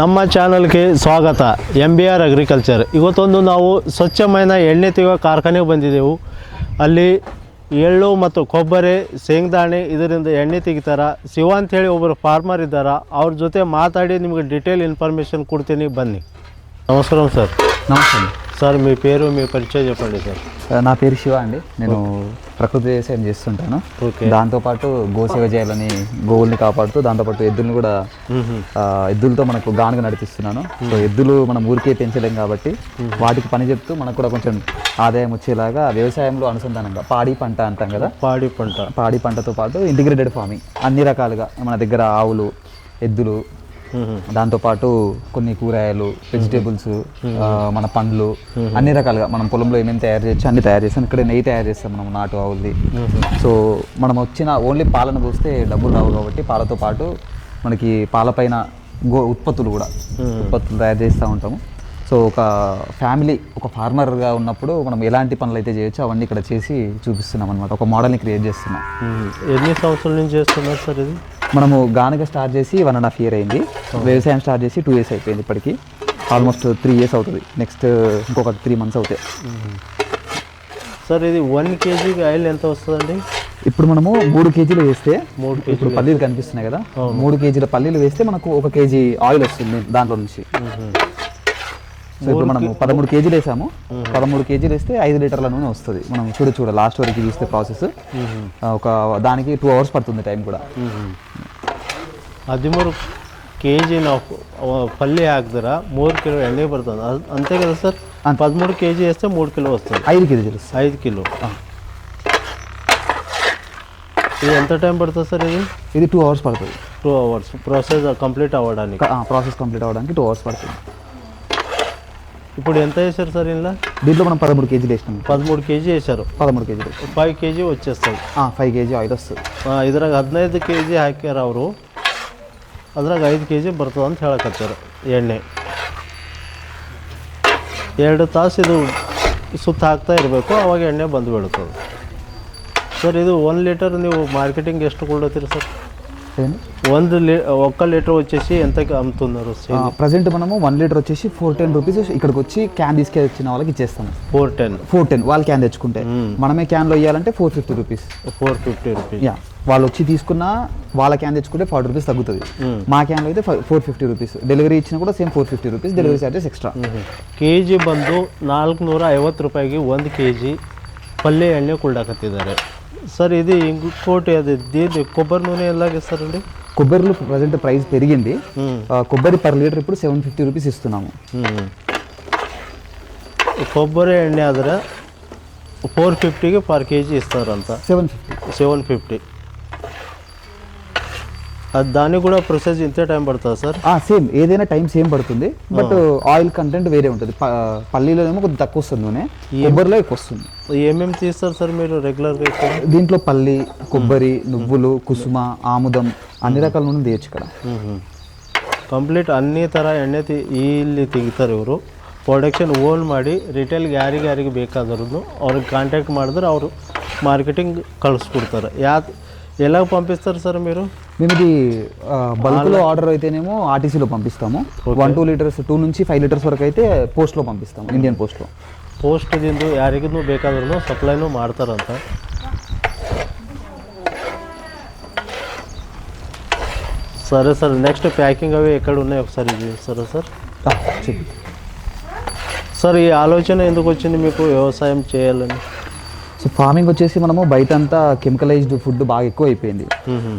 ನಮ್ಮ ಚಾನಲ್ಗೆ ಸ್ವಾಗತ ಎಂ ಬಿ ಆರ್ ಅಗ್ರಿಕಲ್ಚರ್ ಇವತ್ತೊಂದು ನಾವು ಸ್ವಚ್ಛಮಯನ ಎಣ್ಣೆ ತೆಗೆಯುವ ಕಾರ್ಖಾನೆಗೆ ಬಂದಿದ್ದೆವು. ಅಲ್ಲಿ ಎಳ್ಳು ಮತ್ತು ಕೊಬ್ಬರಿ, ಶೇಂಗದಾಣೆ ಇದರಿಂದ ಎಣ್ಣೆ ತೆಗಿತಾರ. ಶಿವ ಅಂಥೇಳಿ ಒಬ್ಬರು ಫಾರ್ಮರ್ ಇದ್ದಾರೆ. ಅವ್ರ ಜೊತೆ ಮಾತಾಡಿ ನಿಮಗೆ ಡಿಟೇಲ್ ಇನ್ಫಾರ್ಮೇಷನ್ ಕೊಡ್ತೀನಿ, ಬನ್ನಿ. ನಮಸ್ಕಾರ ಸರ್. ನಮಸ್ಕಾರ సార్ మీ పేరు మీ పరిచయం చెప్పండి సార్. నా పేరు శివ అండి. నేను ప్రకృతి వ్యవసాయం చేస్తుంటాను. దాంతోపాటు గోసేవ చేయాలని గోవుల్ని కాపాడుతూ దాంతోపాటు ఎద్దుల్ని కూడా ఎద్దులతో మనకు గానుగ నడిపిస్తున్నాను. సో ఎద్దులు మనం ఊరికే పెంచలేం కాబట్టి వాటికి పని చెప్తూ మనకు కూడా కొంచెం ఆదాయం వచ్చేలాగా వ్యవసాయంలో అనుసంధానంగా పాడి పంట అంటాం కదా? పాడి పంట. పాడి పంటతో పాటు ఇంటిగ్రేటెడ్ ఫార్మింగ్ అన్ని రకాలుగా మన దగ్గర ఆవులు ఎద్దులు. దాంతోపాటు కొన్ని కూరగాయలు వెజిటేబుల్స్ మన పండ్లు అన్ని రకాలుగా మనం పొలంలో ఏమేమి తయారు చేయొచ్చు అన్ని తయారు చేస్తాం. ఇక్కడ నెయ్యి తయారు చేస్తాం మనం నాటు ఆవులది. సో మనం వచ్చిన ఓన్లీ పాలను పోస్తే డబ్బులు రావు కాబట్టి పాలతో పాటు మనకి పాలపైన గో ఉత్పత్తులు కూడా ఉత్పత్తులు తయారు చేస్తూ ఉంటాము. సో ఒక ఫ్యామిలీ ఒక ఫార్మర్గా ఉన్నప్పుడు మనం ఎలాంటి పనులు అయితే చేయొచ్చో అవన్నీ ఇక్కడ చేసి చూపిస్తున్నాం అనమాట ఒక మోడల్ని క్రియేట్ చేస్తున్నాం. ఎన్ని సంవత్సరాల నుంచి చేస్తున్నారు సార్ ఇది? మనము గానుగ స్టార్ట్ చేసి వన్ అండ్ హాఫ్ ఇయర్ అయింది. వ్యవసాయం స్టార్ట్ చేసి టూ ఇయర్స్ అయిపోయింది ఇప్పటికి. ఆల్మోస్ట్ త్రీ ఇయర్స్ అవుతుంది. నెక్స్ట్ ఇంకొక త్రీ మంత్స్ అవుతాయి సార్ ఇది వన్ కేజీకి ఆయిల్ ఎంత వస్తుందండి? ఇప్పుడు మనము మూడు కేజీలు వేస్తే మూడు ఇప్పుడు పల్లీలు కనిపిస్తున్నాయి కదా మూడు కేజీల పల్లీలు వేస్తే మనకు ఒక కేజీ ఆయిల్ వస్తుంది దాంట్లో నుంచి. సో ఇప్పుడు మనం పదమూడు కేజీలు వేసాము. పదమూడు కేజీలు వేస్తే ఐదు లీటర్ల నూనె వస్తుంది. మనం చూడ చూడ లాస్ట్ వరకు చూస్తే ప్రాసెస్ ఒక దానికి టూ అవర్స్ పడుతుంది టైం కూడా. ಹದಿಮೂರು కేజీ ಜಿನ ಪಲ್ಯ మూడు కిలో ಕಿಲೋ పడుతుంది. అంతే కదా సార్? ಸರ್ పదమూడు కేజీ వేస్తే మూడు కిలో వస్తుంది. ఐదు కేజీలు. ఐదు కిలో. ఇది ఎంత టైం పడుతుంది సార్ ఇది? ఇది టూ అవర్స్ పడుతుంది. టూ అవర్స్ ప్రాసెస్ కంప్లీట్ అవ్వడానికి. ప్రాసెస్ కంప్లీట్ అవ్వడానికి టూ అవర్స్ పడుతుంది. ఇప్పుడు ఎంత వేసారు సార్ ఇలా దీంట్లో మనం పదమూడు కేజీలు వేసినాం పదమూడు కేజీ వేసారు పదమూడు కేజీలు ಫೈವ್ ಕೆ ಜಿ వచ్చేస్తుంది ఫైవ్ కేజీ ఆయిల్ వస్తుంది ಆ, ಇದ್ರಾಗ ಹದಿನೈದು ಕೆ ಜಿ ಹಾಕ್ಯಾರ ಅವರು ಅದ್ರಾಗ ಐದು ಕೆ ಜಿ ಬರ್ತದೆ ಅಂತ ಹೇಳಕತ್ತಾರ ಎಣ್ಣೆ ಎರಡು ತಾಸು ಇದು ಸುತ್ತ ಹಾಕ್ತಾ ಇರಬೇಕು ಅವಾಗ ಎಣ್ಣೆ ಬಂದು ಬೀಳ್ತದೆ ಸರ್ ಇದು ಒಂದು ಲೀಟರ್ ನೀವು మార్కెటింగ్ ಎಷ್ಟು ಕೊಡ್ಲತ್ತೀರಿ ಸರ್ ಒಂದು ಲೀ ఒక్క లీటర్ వచ్చేసి ఎంతకి అమ్ముతున్నారు ప్రజెంట్ మనము వన్ లీటర్ వచ్చేసి ఫోర్ టెన్ రూపీస్ ఇక్కడికి వచ్చి క్యాన్ తీసుకొచ్చిన వాళ్ళకి ఇచ్చేస్తాము ఫోర్ టెన్ ఫోర్ టెన్ వాళ్ళు క్యాన్ తెచ్చుకుంటే మనమే క్యాన్లో ఇవ్వాలంటే four fifty rupees four fifty rupees yeah వాళ్ళు వచ్చి తీసుకున్న వాళ్ళ క్యాన్ తెచ్చుకుంటే ఫార్టీ రూపీస్ తగ్గుతుంది మా క్యాన్లో అయితే ఫోర్ ఫిఫ్టీ రూపీస్ డెలివరీ ఇచ్చినా కూడా same four fifty rupees delivery charges extra K G ಬಂದು ನಾಲ್ಕುನೂರ ಐವತ್ತು ರೂಪಾಯಿಗೆ ಒಂದು ಕೆ ಜಿ ಪಲ್ಯ ಎಣ್ಣೆ ಕುಳ್ಳಾಕತ್ತಿದ್ದಾರೆ సార్ ఇది ఇంకోటి అది దీని కొబ్బరి నూనె ఎలాగే ఇస్తారండి కొబ్బరిలో ప్రజెంట్ ప్రైస్ పెరిగింది. కొబ్బరి పర్ లీటర్ ఇప్పుడు సెవెన్ ఫిఫ్టీ రూపీస్ ఇస్తున్నాము. కొబ్బరి ఎండ అదర? ఫోర్ ఫిఫ్టీకి పర్ కేజీ ఇస్తారు అంతా సెవెన్ ఫిఫ్టీ. Seven fifty. దానికి కూడా ప్రొసెస్ ఇంతే టైం పడుతుంది సార్ సేమ్ ఏదైనా టైం సేమ్ పడుతుంది బట్ ఆయిల్ కంటెంట్ వేరే ఉంటుంది ప- పల్లీలో ఏమో కొద్దిగా తక్కువ వస్తుంది నూనె కొబ్బరిలో ఎక్కువ వస్తుంది ఏమేమి తీస్తారు సార్ మీరు రెగ్యులర్గా ఇక్కడ దీంట్లో పల్లి కొబ్బరి నువ్వులు కుసుమ ఆముదం అన్ని రకాల నూనె తీయచ్చు ఇక్కడ ಕಂಪ್ಲೀಟ್ ಅನ್ನಿ ಥರ ಎಣ್ಣೆ ತಿ ಇಲ್ಲಿ ತೆಗಿತಾರೆ ಇವರು ಪ್ರೊಡಕ್ಷನ್ ಓನ್ ಮಾಡಿ ರಿಟೇಲ್ಗೆ ಯಾರಿಗೆ ಯಾರಿಗೆ ಬೇಕಾದ್ರೂ ಅವ್ರಿಗೆ ಕಾಂಟ್ಯಾಕ್ಟ್ ಮಾಡಿದ್ರೆ ಅವರು ಮಾರ್ಕೆಟಿಂಗ್ కలుసుకుంటారు యా ఎలా పంపిస్తారు సార్ మీరు మేము ఇది బల్క్లో ఆర్డర్ అయితేనేమో ఆర్టీసీలో పంపిస్తాము వన్ టూ లీటర్స్ టూ నుంచి ఫైవ్ లీటర్స్ వరకు అయితే పోస్ట్లో పంపిస్తాము ఇండియన్ పోస్ట్లో ಪೋಸ್ಟ್ದಿಂದ ಯಾರಿಗೂ ಬೇಕಾದ್ರೂ ಸಪ್ಲೈನೂ ಮಾಡ್ತಾರಂತ సరే సార్ నెక్స్ట్ ప్యాకింగ్ అవి ఎక్కడ ఉన్నాయి ఒకసారి చూస్తారా సార్ చెప్పి సార్ ఈ ఆలోచన ఎందుకు వచ్చింది మీకు వ్యవసాయం చేయాలని సో ఫార్మింగ్ వచ్చేసి మనము బయట అంతా కెమికలైజ్డ్ ఫుడ్ బాగా ఎక్కువ అయిపోయింది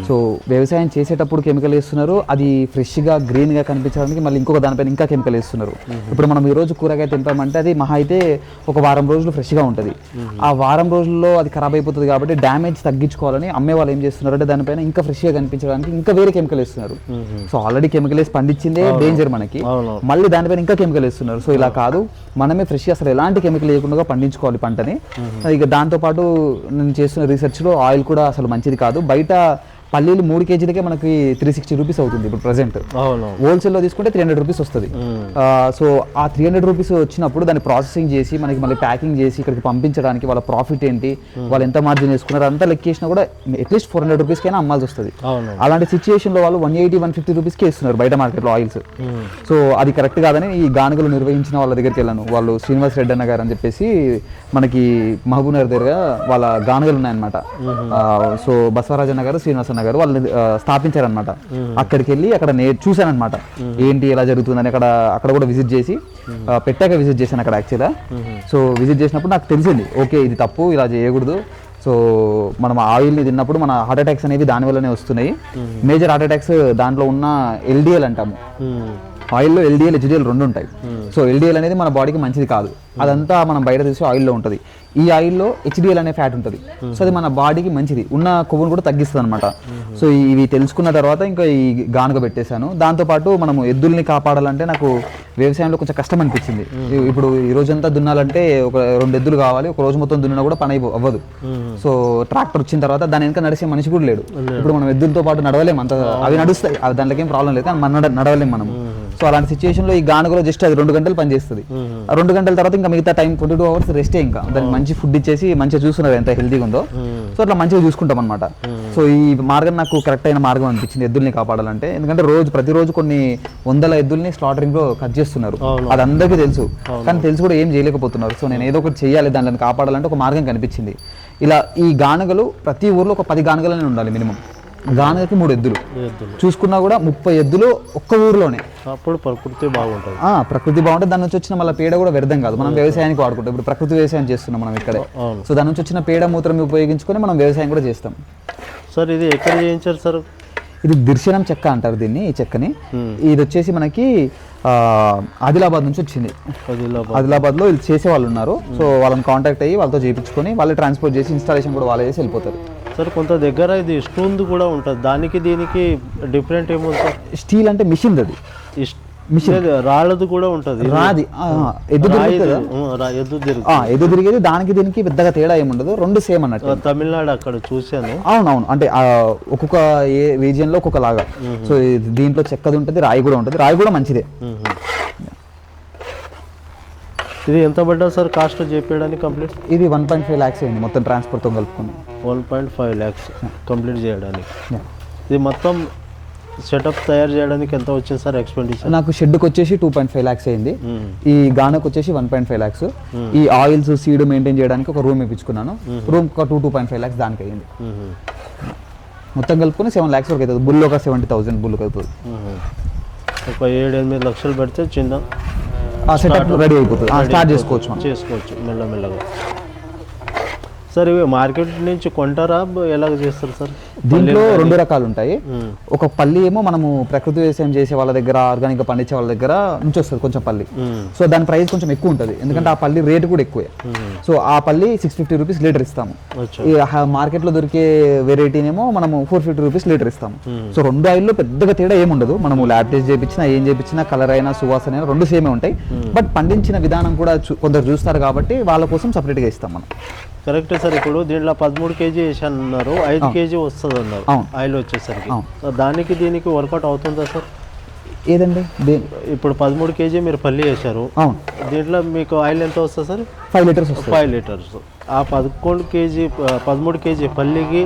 సో వ్యవసాయం చేసేటప్పుడు కెమికల్ వేస్తున్నారు అది ఫ్రెష్గా గ్రీన్గా కనిపించడానికి మళ్ళీ ఇంకొక దానిపైన ఇంకా కెమికల్ వేస్తున్నారు. ఇప్పుడు మనం ఈ రోజు కూరగాయ తింటామంటే అది మహా అయితే ఒక వారం రోజులు ఫ్రెష్గా ఉంటుంది. ఆ వారం రోజుల్లో అది ఖరాబ్ అయిపోతుంది కాబట్టి డ్యామేజ్ తగ్గించుకోవాలని అమ్మే వాళ్ళు ఏం చేస్తున్నారు అంటే దానిపైన ఇంకా ఫ్రెష్గా కనిపించడానికి ఇంకా వేరే కెమికల్ వేస్తున్నారు. సో ఆల్రెడీ కెమికల్ వేసి పండించిందే డేంజర్ మనకి. మళ్ళీ దానిపైన ఇంకా కెమికల్ వేస్తున్నారు. సో ఇలా కాదు మనమే ఫ్రెష్గా అసలు ఎలాంటి కెమికల్ లేకుండా పండించుకోవాలి పంటని. ఇక దాంతోపాటు నేను చేస్తున్న రీసెర్చ్లో ఆయిల్ కూడా అసలు మంచిది కాదు. బయట పల్లీలు మూడు కేజీలకే మనకి త్రీ సిక్స్టీ రూపీస్ అవుతుంది ఇప్పుడు ప్రజెంట్ హోల్సేల్లో తీసుకుంటే త్రీ హండ్రెడ్ రూపీస్ వస్తుంది. సో ఆ త్రీ హండ్రెడ్ రూపీస్ వచ్చినప్పుడు దాన్ని ప్రాసెసింగ్ చేసి మనకి మళ్ళీ ప్యాకింగ్ చేసి ఇక్కడికి పంపించడానికి వాళ్ళ ప్రాఫిట్ ఏంటి వాళ్ళు ఎంత మార్జిన్ వేసుకున్నారు అంతా లెక్కేసినా కూడా అట్లీస్ట్ ఫోర్ హండ్రెడ్ రూపీస్కైనా అమ్మాల్సి వస్తుంది. అలాంటి సిచ్యుయేషన్లో వాళ్ళు వన్ ఎయిటీ వన్ ఫిఫ్టీ రూపీస్కి ఇస్తున్నారు బయట మార్కెట్లో ఆయిల్స్ సో అది కరెక్ట్ కాదని ఈ గానుగలు నిర్వహించిన వాళ్ళ దగ్గరికి వెళ్ళాను. వాళ్ళు శ్రీనివాస్ రెడ్డి అన్న గారు అని చెప్పేసి మనకి మహబూబ్ నగర్ దగ్గర వాళ్ళ గానుగలు ఉన్నాయన్నమాట. సో బసవరాజన్న గారు శ్రీనివాస్ అన్న గారు వాళ్ళు ఆ, స్థాపించారనమాట అక్కడికి వెళ్ళి అక్కడ నే చూశానమాట ఏంటి ఎలా జరుగుతుందని అక్కడ అక్కడ కూడా విజిట్ చేసి పెట్టాక విజిట్ చేశాను అక్కడ యాక్చువల్గా. సో విజిట్ చేసినప్పుడు నాకు తెలిసింది ఓకే ఇది తప్పు ఇలా చేయకూడదు. సో మనం ఆయిల్ని తిన్నప్పుడు మన హార్ట్ అటాక్స్ అనేవి దాని వల్లనే వస్తున్నాయి. మేజర్ హార్ట్ అటాక్స్ దాంట్లో ఉన్న ఎల్డిఎల్ అంటాము. ఆయిల్లో ఎల్డిఎల్ హెచ్డిఎల్ రెండు ఉంటాయి. సో ఎల్డిఎల్ అనేది మన బాడీకి మంచిది కాదు. అదంతా మనం బయట తీసి ఆయిల్లో ఉంటుంది. ఈ ఆయిల్లో హెచ్డిఎల్ అనే ఫ్యాట్ ఉంటుంది. సో అది మన బాడీకి మంచిది. ఉన్న కొవ్వును కూడా తగ్గిస్తుంది అనమాట సో ఇవి తెలుసుకున్న తర్వాత ఇంకా ఈ గానుగ పెట్టేశాను. దాంతోపాటు మనము ఎద్దుల్ని కాపాడాలంటే నాకు వ్యవసాయంలో కొంచెం కష్టం అనిపించింది. ఇప్పుడు ఈ రోజంతా దున్నాలంటే ఒక రెండు ఎద్దులు కావాలి ఒక రోజు మొత్తం దున్నినా కూడా పని అయిపో- అవ్వదు. సో ట్రాక్టర్ వచ్చిన తర్వాత దాని వెనక నడిచే మనిషి కూడా లేడు. ఇప్పుడు మనం ఎద్దులతో పాటు నడవలేము అంత అవి నడుస్తాయి. అవి దాంట్లో ఏం ప్రాబ్లం లేదు కానీ మనం నడ- నడవలేము మనం. సో అలాంటి సిచ్యువేషన్లో ఈ గానుగలో జస్ట్ అది రెండు గంటలు పనిచేస్తుంది ఆ రెండు గంటల తర్వాత ఇంకా మిగతా టైం ట్వంటీ టూ అవర్స్ రెస్టే ఇంకా. దానికి మంచి ఫుడ్ ఇచ్చేసి మంచిగా చూస్తున్నారు ఎంత హెల్తీగా ఉందో. సో అట్లా మంచిగా చూసుకుంటాం అనమాట సో ఈ మార్గం నాకు కరెక్ట్ అయిన మార్గం అనిపించింది ఎద్దుల్ని కాపాడాలంటే. ఎందుకంటే రోజు ప్రతిరోజు కొన్ని వందల ఎద్దుల్ని స్లాటరింగ్లో కట్ చేస్తున్నారు. అది అందరికీ తెలుసు. కానీ తెలిసి కూడా ఏం చేయలేకపోతున్నారు. సో నేను ఏదో ఒకటి చేయాలి దానిని కాపాడాలంటే ఒక మార్గం కనిపించింది. ఇలా ఈ గానుగలు ప్రతి ఊర్లో ఒక పది గానుగలనే ఉండాలి మినిమం. గానుగకి మూడు ఎద్దులు. చూసుకున్నా కూడా ముప్పై ఎద్దులు ఒక్క ఊర్లోనే. అప్పుడు ప్రకృతి బాగుంటుంది. ఆ, ప్రకృతి బాగుంటే దాని నుంచి వచ్చిన మళ్ళీ పేడ కూడా వ్యర్థం కాదు. మనం వ్యవసాయానికి వాడుకుంటాం. ఇప్పుడు ప్రకృతి వ్యవసాయం చేస్తున్నాం మనం ఇక్కడే. సో దాని నుంచి వచ్చిన పేడ మూత్రం ఉపయోగించుకొని మనం వ్యవసాయం కూడా చేస్తాం. సార్ ఇది ఎక్కడ చేయించారు సార్? ఇది దిర్శనం చెక్క అంటారు దీన్ని ఈ చెక్కని. ఇది వచ్చేసి మనకి ఆదిలాబాద్ నుంచి వచ్చింది. ఆదిలాబాద్. వీళ్ళు చేసే వాళ్ళు ఉన్నారు. సో వాళ్ళని కాంటాక్ట్ అయ్యి వాళ్ళతో చేయించుకొని వాళ్ళే ట్రాన్స్పోర్ట్ చేసి ఇన్స్టాలేషన్ కూడా వాళ్ళే చేసి వెళ్ళిపోతారు. సార్ కొంత దగ్గర ఇది స్టూన్ కూడా ఉంటుంది. దానికి దీనికి డిఫరెంట్ సార్? స్టీల్ అంటే మిషన్ అది. లేదు, రాళ్ళది కూడా ఉంటుంది. రాది. ఎద్దు రాయి తిరుగుతుందా? ఉం, రా- ఎద్దు తిరుగు. ఆ, ఎద్దు తిరిగేది దానికి దీనికి పెద్దగా తేడా ఏముండదు. రెండు సేమ్ అన్నట్టు. తమిళనాడు అక్కడ చూశాను. అవునవును. అంటే ఒక్కొక్క ఏ రీజియన్లో ఒక్కొక్క లాగా. సో ఇది- దీంట్లో చెక్కది ఉంటుంది రాయి కూడా ఉంటుంది. రాయి కూడా మంచిదే. ఇది ఎంత పడ్డా సార్ కాస్ట్ చెప్పేయడానికి కంప్లీట్? ఇది వన్ పాయింట్ ఫైవ్ ల్యాక్స్ అయింది మొత్తం ట్రాన్స్పోర్ట్తో కలుపుకొని. One point five lakhs complete చేయడానికి. ఇది మొత్తం సెటప్ తయారు చేయడానికి ఎంత వచ్చింది సార్ ఎక్స్పెండిచర్ నాకు షెడ్కి వచ్చేసి టూ పాయింట్ ఫైవ్ ల్యాక్స్ అయింది. ఈ గానకు వచ్చేసి వన్ పాయింట్ ఫైవ్ ల్యాక్స్ ఈ ఆయిల్స్ సీడ్ మెయింటైన్ చేయడానికి ఒక రూమ్ ఇప్పించుకున్నాను. రూమ్ ఒక two two point five lakhs దానికి అయింది. మొత్తం కలుపుకొని సెవెన్ ల్యాక్స్ వరకు అవుతుంది. బుల్ ఒక సెవెంటీ థౌసండ్ బుల్ అవుతుంది. ఒక ఏడు ఎనిమిది లక్షలు పెడితే చిన్న ఆ సెటప్ రెడీ అయిపోతుంది. స్టార్ట్ చేసుకోవచ్చు చేసుకోవచ్చు. మెల్లమెల్లగా. సార్ ఇవి మార్కెట్ నుంచి కొంటారా? ఎలాగ చేస్తారు సార్? దీంట్లో రెండు రకాలు ఉంటాయి. ఒక పల్లి ఏమో మనము ప్రకృతి వ్యవసాయం చేసే వాళ్ళ దగ్గర ఆర్గానిక్ పండించే వాళ్ళ దగ్గర నుంచి వస్తుంది కొంచెం పల్లి. సో దాని ప్రైస్ కొంచెం ఎక్కువ ఉంటుంది. ఎందుకంటే ఆ పల్లి రేటు కూడా ఎక్కువే. సో ఆ పల్లి సిక్స్ ఫిఫ్టీ రూపీస్ లీటర్ ఇస్తాము. మార్కెట్లో దొరికే వెరైటీనేమో మనము ఫోర్ ఫిఫ్టీ రూపీస్ లీటర్ ఇస్తాము. సో రెండు ఆయిల్లో పెద్దగా తేడా ఏముండదు. మనము ల్యాబ్ టెస్ట్ చేయించినా ఏం చేయించినా కలర్ అయినా సువాసన అయినా రెండు సేమే ఉంటాయి. బట్ పండించిన విధానం కూడా కొందరు చూస్తారు కాబట్టి వాళ్ళ కోసం సపరేట్గా ఇస్తాం మనం. కరెక్టే సార్ ఇప్పుడు దీంట్లో పదమూడు కేజీ వేసాను అన్నారు ఐదు కేజీ వస్తుంది అన్నారు. ఆయిల్ వచ్చేసరికి. దానికి దీనికి వర్కౌట్ అవుతుందా సార్? ఏదండి? ఇప్పుడు పదమూడు కేజీ మీరు పల్లి వేశారు. దీంట్లో మీకు ఆయిల్ ఎంత వస్తుంది sir? Five litres five litres. ఆ పదకొండు కేజీ పదమూడు కేజీ పల్లికి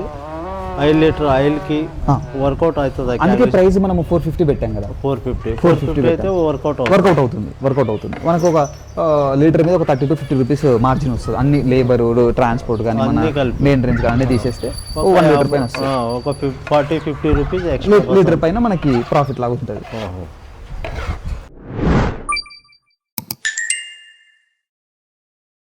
ఐదు లీటర్ ఆయిల్కి ఆ. వర్కౌట్ అవుతుంది అందుకే ప్రైస్ మనం ఫోర్ ఫిఫ్టీ పెట్టాం కదా. Four fifty. ఫోర్ ఫిఫ్టీ అయితే వర్కౌట్ వర్కౌట్ అవుతుంది వర్కౌట్ అవుతుంది. మనకు ఒక లీటర్ మీద ఒక thirty to fifty rupees margin వస్తుంది. అన్ని లేబర్ ట్రాన్స్పోర్ట్ కానీ. మెయింటెనెన్స్ కానీ తీసేస్తే వన్ లీటర్ పైన వస్తుంది. ఒక ఫార్టీ ఫిఫ్టీ రూపీస్ లీటర్ పైన మనకి ప్రాఫిట్ లాగా ఉంటుంది.